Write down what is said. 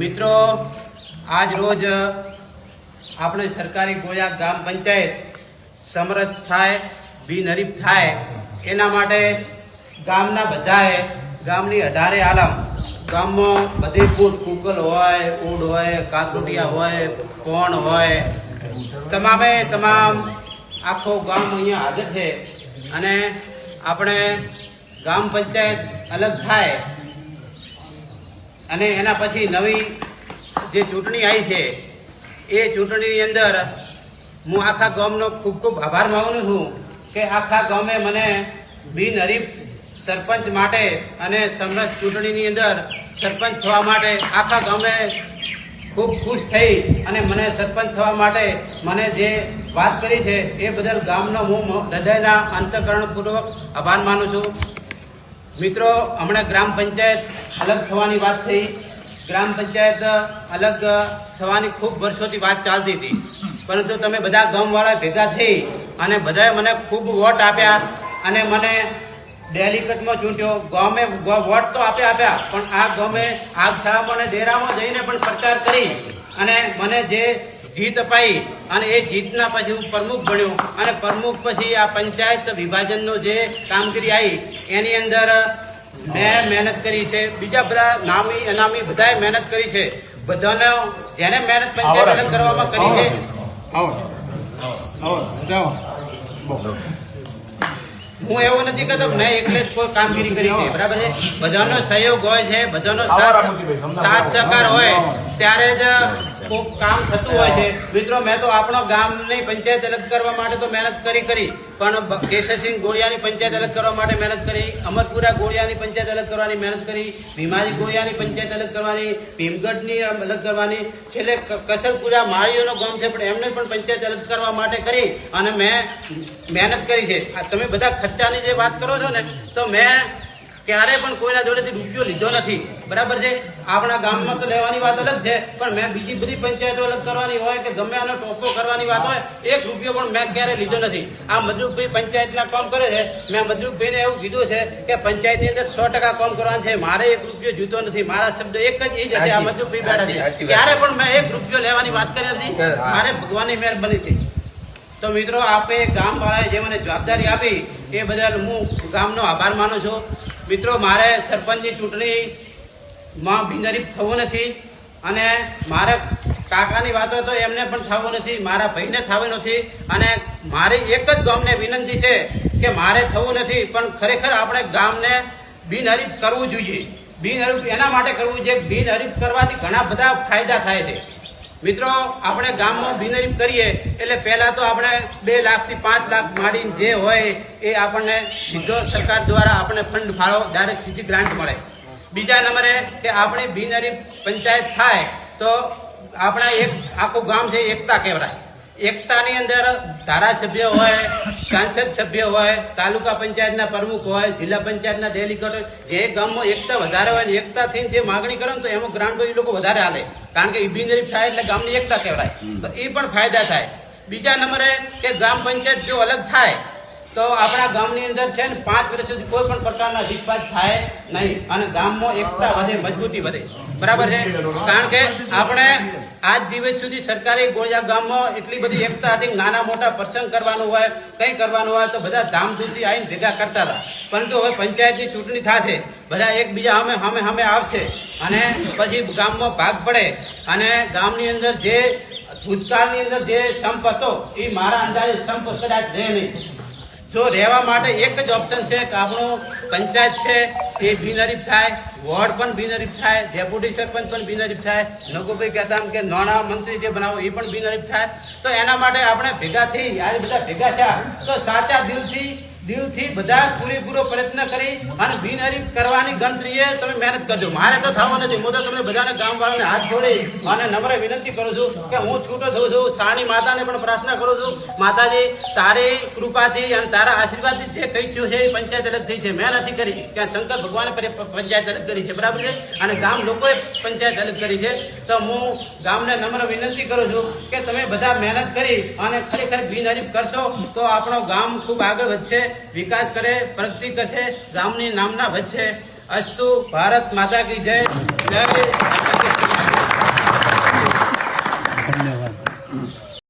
મિત્રો, આજ રોજ આપણે સરકારી ગોયા ગામ પંચાયત સમરસ થાય બિનહરીફ થાય, એના માટે ગામના બધાએ ગામની અઢારે આલમ, ગામમાં બધી ફૂટ કુકલ હોય ઉડ હોય કાકુટિયા હોય, કોણ હોય, તમામે તમામ આખો ગામ અહીંયા હાજર છે અને આપણે ગામ પંચાયત અલગ થાય. અને એના પછી નવી જે ચૂંટણી આવી છે, એ ચૂંટણીની અંદર હું આખા ગામનો ખૂબ ખૂબ આભાર માગું છું કે આખા ગામે મને બિનહરીફ સરપંચ માટે અને સમરસ ચૂંટણીની અંદર સરપંચ થવા માટે આખા ગામે ખૂબ ખુશ થઈ અને મને સરપંચ થવા માટે મને જે વાત કરી છે, એ બદલ ગામનો હું હૃદયના અંતકરણપૂર્વક આભાર માનું છું. મિત્રો, હમણાં ગ્રામ પંચાયત અલગ થવાની વાત થઈ. ગ્રામ પંચાયત અલગ થવાની ખૂબ વર્ષોથી વાત ચાલતી હતી. પરંતુ તમે બધા ગામવાળા ભેગા થઈ અને બધાએ મને ખૂબ વોટ આપ્યા અને મને ડેલિકટમાં ચૂંટ્યો. ગામે વોટ તો આપ્યા આપ્યા, પણ આ ગામે આગથામાં અને ડેરામાં જઈને પણ પ્રચાર કરી અને મને જે જીત અપાઈ અને એ જીતના પછી હું પ્રમુખ બન્યો. અને પ્રમુખ પછી આ પંચાયત વિભાજનનો જે કામગીરી આવી એની અંદર મેં મહેનત કરી છે. બીજા બધા નામી અનામી બધાએ મહેનત કરી છે. બધાને જેને મહેનત પંચાયત કરવામાં કરી છે. હું એવું નથી કહેતો મેં એકલે જ કોઈ કામગીરી કરી છે. બરાબર છે? બધાનો સહયોગ હોય છે બધાનો સાથ સાથ સહકાર હોય ત્યારે જ કોઈક કામ થતું હોય છે. મિત્રો, મેં તો આપણો ગામની પંચાયત અલગ કરવા માટે તો મહેનત કરી કરી, પણ કેશવસિંહ ગોળિયાની પંચાયત અલગ કરવા માટે મહેનત કરી, અમરપુરા ગોળિયાની પંચાયત અલગ કરવાની મહેનત કરી, ભીમાજી ગોળિયાની પંચાયત અલગ કરવાની, ભીમગઢની અલગ કરવાની. છેલ્લે કસરપુરા માળીઓનો ગામ છે, પણ એમને પણ પંચાયત અલગ કરવા માટે કરી અને મેં મહેનત કરી છે. તમે બધા ખર્ચાની જે વાત કરો છો ને, તો મેં ક્યારે પણ કોઈના જોડેથી રૂપિયો લીધો નથી. બરાબર છે? આપણા ગામમાં તો લેવાની વાત અલગ છે પણ મેં બીજી બધી પંચાયતો અલગ કરવાની હોય કે ગમે આનો ટોપો કરવાની વાત હોય એક રૂપિયો પણ મેં ક્યારે લીધો નથી. આ મજરૂપભાઈ પંચાયતના કામ કરે છે. મેં મજરૂપભાઈને એવું કીધું છે કે પંચાયતની અંદર સો ટકા કામ કરવાનું છે મારે એક રૂપિયો જૂતો નથી. મારા શબ્દ એક જ એ જ આ મજરૂપભાઈ બેઠા છે. ક્યારે પણ મેં એક રૂપિયો લેવાની વાત કરી નથી. મારે ભગવાનની મહેરબાની થઈ તો મિત્રો આપે ગામ વાળાએ જે મને જવાબદારી આપી એ બદલ હું ગામનો આભાર માનું છું. મિત્રો, મારે સરપંચની ચૂંટણીમાં બિનહરીફ થવું નથી અને મારે કાકાની વાતો તો એમને પણ થવું નથી, મારા ભાઈને થવું નથી અને મારી એક જ ગામને વિનંતી છે કે મારે થવું નથી, પણ ખરેખર આપણે ગામને બિનહરીફ કરવું જોઈએ. બિનહરીફ એના માટે કરવું જોઈએ બિનહરીફ કરવાથી ઘણા બધા ફાયદા થાય છે. મિત્રો, આપણે ગામમાં બિનરીફ કરીએ, એટલે પહેલા તો આપણે બે લાખથી પાંચ લાખ માંડીને જે હોય એ આપણને સીધો સરકાર દ્વારા આપણને ફંડ ફાળો, ડાયરેક્ટ સીધી ગ્રાન્ટ મળે. બીજા નંબરે કે આપણી બિનરીફ પંચાયત થાય, તો આપણા એક, આખું ગામ છે એકતા કહેવાય. એકતાની અંદર ધારાસભ્ય હોય સાંસદ સભ્ય હોય તાલુકા પંચાયતના પ્રમુખ હોય જિલ્લા પંચાયતના ડેલિગેટ હોય જે ગામમાં એકતા વધારે હોય ને એકતા થઈને જે માગણી કરે ને તો એમાં ગ્રાન્ટો એ લોકો વધારે હાલે. કારણ કે એ બિનહરીફ થાય એટલે ગામની એકતા કહેવાય. તો એ પણ ફાયદા થાય. બીજા નંબરે કે ગ્રામ પંચાયત જો અલગ થાય તો આપણા ગામની અંદર છે ને પાંચ વર્ષ સુધી કોઈ પણ પ્રકારના વિખવાદ થાય નહીં અને ગામમાં એકતા વધે મજબૂતી વધે. બરાબર છે? કારણ કે આપણે આજ દિવસ સુધી સરકારી ગોળિયા ગામમાં એટલી બધી એકતા હતી નાના મોટા પ્રસંગ કરવાનું હોય, કંઈ કરવાનું હોય, તો બધા ધામધૂમથી આવીને ભેગા કરતા હતા. પરંતુ હવે પંચાયતની ચૂંટણી થશે, બધા એકબીજા સામે સામે સામે આવશે અને પછી ગામમાં ભાગ પડે અને ગામની અંદર જે ભૂતકાળની અંદર જે સંપ હતો, એ મારા અંદાજે સંપ કદાચ રહે નહીં. જો રહેવા માટે એક જ ઓપ્શન છે કે આપણું પંચાયત છે એ બિનહરીફ થાય, વોર્ડ પણ બિનહરીફ થાય, ડેપ્યુટી સરપંચ પણ બિનહરીફ થાય. નગુભાઈ કહેતા કે નાણા મંત્રી જે બનાવો એ પણ બિનહરીફ થાય. તો એના માટે આપણે ભેગા થઈ બધા ભેગા થયા. તો સાચા દિલથી દિલથી બધા પૂરેપૂરો પ્રયત્ન કરી અને બિનહરીફ કરવાની ગણતરીએ તમે મહેનત કરજો. મારે તો થવું નથી. હું તો તમને બધાને ગામવાળાને હાથ જોડી અને નમ્ર વિનંતી કરું છું કે હું છૂટો થઉં છું. સાની માતાને પણ પ્રાર્થના કરું છું. માતાજી, તારી કૃપાથી અને તારા આશીર્વાદથી જે કઈ થયું છે એ પંચાયત અલગ થઈ છે. મેં નથી કરી. કે શંકર ભગવાને પંચાયત અલગ કરી છે. બરાબર છે? અને ગામ લોકોએ પંચાયત અલગ કરી છે. તો હું ગામને નમ્ર વિનંતી કરું છું કે તમે બધા મહેનત કરી અને ખરેખર બિનહરીફ કરશો તો આપણો ગામ ખૂબ આગળ વધશે. વિકાસ કરે પ્રગતિ કરશે. ગામની નામના વધશે અસ્તુ ભારત માતા કી જય. જય.